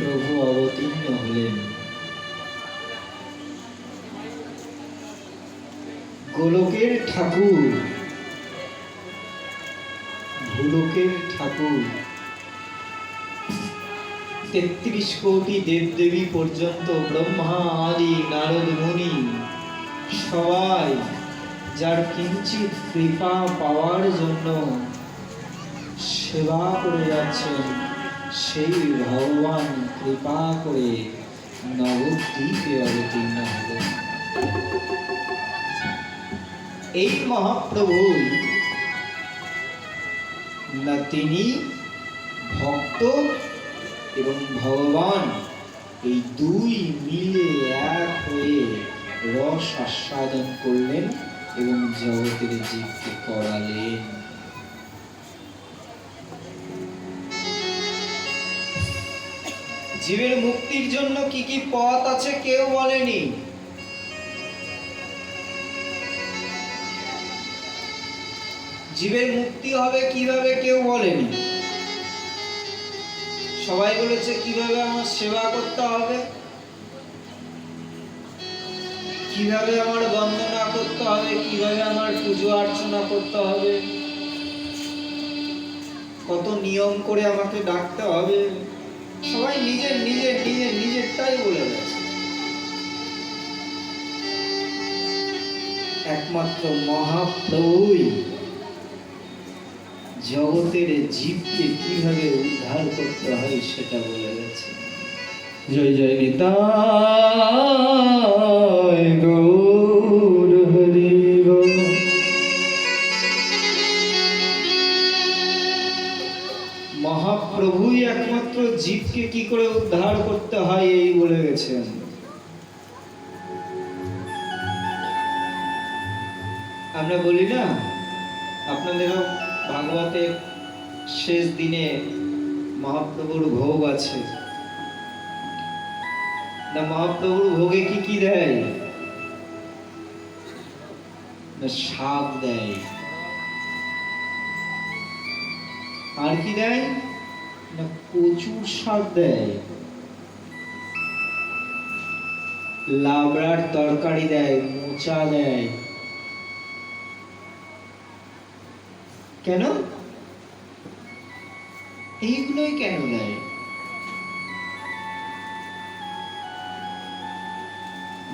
প্রভু অবতীর্ণ হলেন। গোলকের ঠাকুর, ভুলোকের ঠাকুর, তেত্রিশ কোটি দেবদেবী পর্যন্ত ব্রহ্মা আদি নারদ মুনি, সবাই যার কিঞ্চিত কৃপা পাওয়ার জন্য সেবা করে যাচ্ছেন। সেই ভগবান কৃপা করে নবদ্বীপে অবতীর্ণ হলেন। এই মহাপ্রভুই না তিনি ভক্ত এবং ভগবান, এই দুই মিলে এক হয়ে রস আস্বাদন করলেন এবং জগতের জীবকে করালেন। জীবের মুক্তির জন্য কি কি পথ আছে কেউ বলেনি। জীবের মুক্তি হবে কীভাবে কেউ বলেনি। সবাই বলেছে কীভাবে আমার সেবা করতে হবে। কীভাবে আমার বন্দনা করতে হবে, কীভাবে আমার পুজো অর্চনা করতে হবে। কত নিয়ম করে আমাকে ডাকতে হবে। সবাই নিজের নিজের নিজের, নিজেরটাই বলে গেছে। একমাত্র মহাপ্রভুই জগতের জীবকে কীভাবে উদ্ধার করতে হয় সেটা বলে গেছে। জয় জয় নিতাই। জীবকে কি করে উদ্ধার করতে হয় এই বলে গেছেন আমরা বলি না, আপনাদেরও ভাগবতের শেষ দিনে মহাপ্রভুর ভোগ আছে। না, মহাপ্রভুর ভোগে কি কি দেয়? না শাক দেয়। আর কি দেয়? না কচুর দেয়। লাবড়ার তরকারি দেয়, মোচা দেয়। কেন? এইগুলোই কেন দেয়?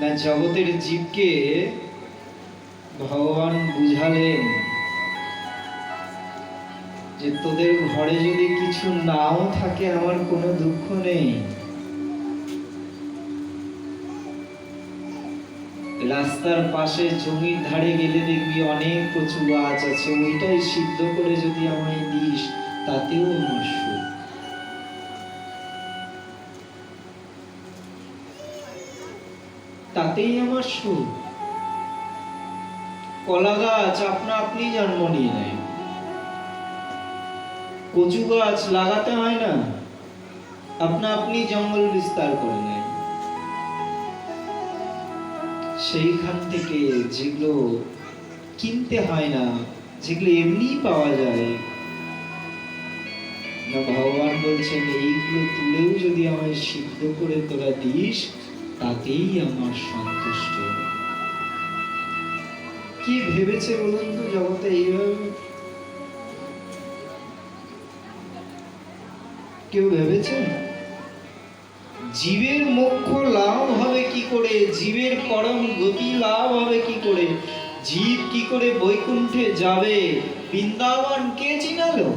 না, জগতের জীবকে ভগবান বুঝালেন। যে তোদের ঘরে যদি কিছু নাও থাকে, আমার কোনো দুঃখ নেই। রাস্তার পাশে জমির ধারে গেলে দেখবি অনেক কচু গাছ আছে, ওইটাই সিদ্ধ করে যদি আমায় দিস, তাতেও আমার সুখ। তাতেই আমার সুখ। কলা গাছ, আপনা আপনি জন্ম নিয়ে নেয়। কচু গাছ লাগাতে হয় না? আপনা আপনি জঙ্গল বিস্তার করে নেয় সেইখান থেকে যেগুলো কিনতে হয় না, যেগুলো এমনি পাওয়া যায়, না ভগবান বলছেন, এইগুলো তুলেও যদি আমায় সিদ্ধ করে তোরা দিস, তাতেই আমার সন্তুষ্ট কি ভেবেছে বলুন তো, জগতে এইভাবে কেউ ভেবেছে জীবের মোক্ষ লাভ হবে কি করে? জীবের পরম গতি লাভ হবে কি করে? জীব কি করে বৈকুণ্ঠে যাবে? বৃন্দাবন কে চিনালো?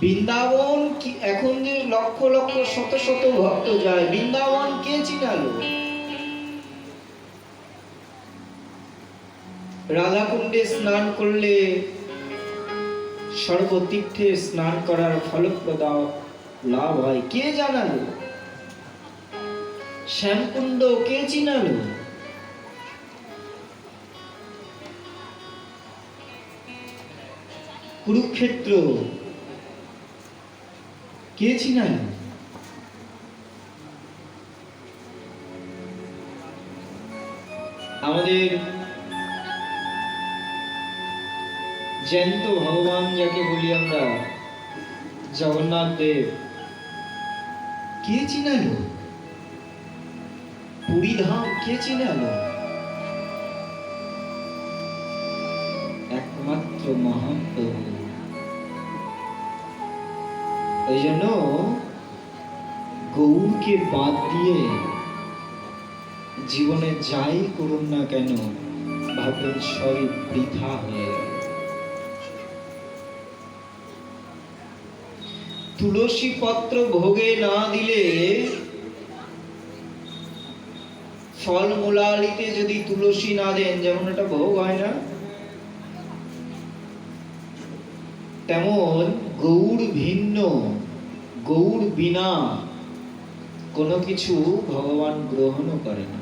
বৃন্দাবন কি এখন যে লক্ষ লক্ষ শত শত ভক্ত যায়, বৃন্দাবন কে চিনালো? রাধাকুণ্ডে স্নান করলে সর্বতীর্থে স্নান করার ফলপ্রদ লাভ হয়। কে জানালো? শ্যামকুণ্ড কে চিনালো? কুরুক্ষেত্র কে চিনালো? আমাদের জ্যান্ত ভগবান যাকে বলি আমরা, জগন্নাথ দেব। কে চিনালো? পুরী ধাম কে চিনালো? একমাত্র মহাপ্রভু ওই জন্য গৌরকে বাদ দিয়ে জীবনে যাই করুন না কেন, ভাববেন সবই বৃথা হয়ে তুলসী পত্র ভোগে না দিলে ফল মূলালিতে যদি তুলসী না দেন, যেমন এটা ভোগ হয় না, তেমন গৌর ভিন্ন গৌর বিনা কোনো কিছু ভগবান গ্রহণও করে না।